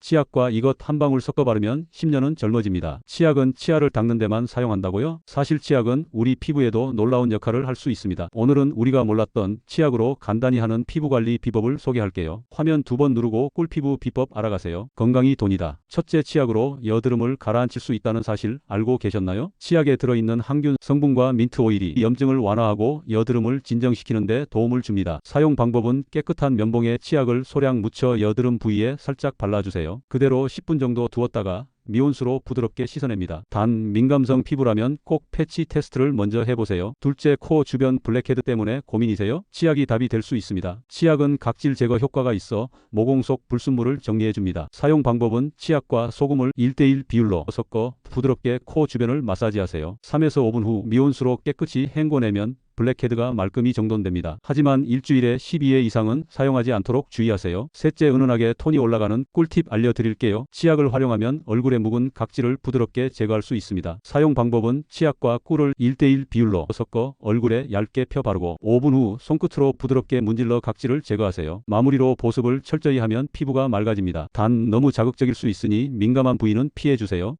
치약과 이것 한 방울 섞어 바르면 10년은 젊어집니다. 치약은 치아를 닦는 데만 사용한다고요? 사실 치약은 우리 피부에도 놀라운 역할을 할 수 있습니다. 오늘은 우리가 몰랐던 치약으로 간단히 하는 피부 관리 비법을 소개할게요. 화면 두 번 누르고 꿀피부 비법 알아가세요. 건강이 돈이다. 첫째 치약으로 여드름을 가라앉힐 수 있다는 사실 알고 계셨나요? 치약에 들어있는 항균 성분과 민트 오일이 염증을 완화하고 여드름을 진정시키는 데 도움을 줍니다. 사용 방법은 깨끗한 면봉에 치약을 소량 묻혀 여드름 부위에 살짝 발라주세요. 그대로 10분 정도 두었다가 미온수로 부드럽게 씻어냅니다. 단 민감성 피부라면 꼭 패치 테스트를 먼저 해보세요. 둘째 코 주변 블랙헤드 때문에 고민이세요? 치약이 답이 될 수 있습니다. 치약은 각질 제거 효과가 있어 모공 속 불순물을 정리해줍니다. 사용 방법은 치약과 소금을 1대1 비율로 섞어 부드럽게 코 주변을 마사지하세요. 3에서 5분 후 미온수로 깨끗이 헹궈내면 블랙헤드가 말끔히 정돈됩니다. 하지만 일주일에 12회 이상은 사용하지 않도록 주의하세요. 셋째 은은하게 톤이 올라가는 꿀팁 알려드릴게요. 치약을 활용하면 얼굴에 묵은 각질을 부드럽게 제거할 수 있습니다. 사용 방법은 치약과 꿀을 1대1 비율로 섞어 얼굴에 얇게 펴 바르고 5분 후 손끝으로 부드럽게 문질러 각질을 제거하세요. 마무리로 보습을 철저히 하면 피부가 맑아집니다. 단 너무 자극적일 수 있으니 민감한 부위는 피해주세요.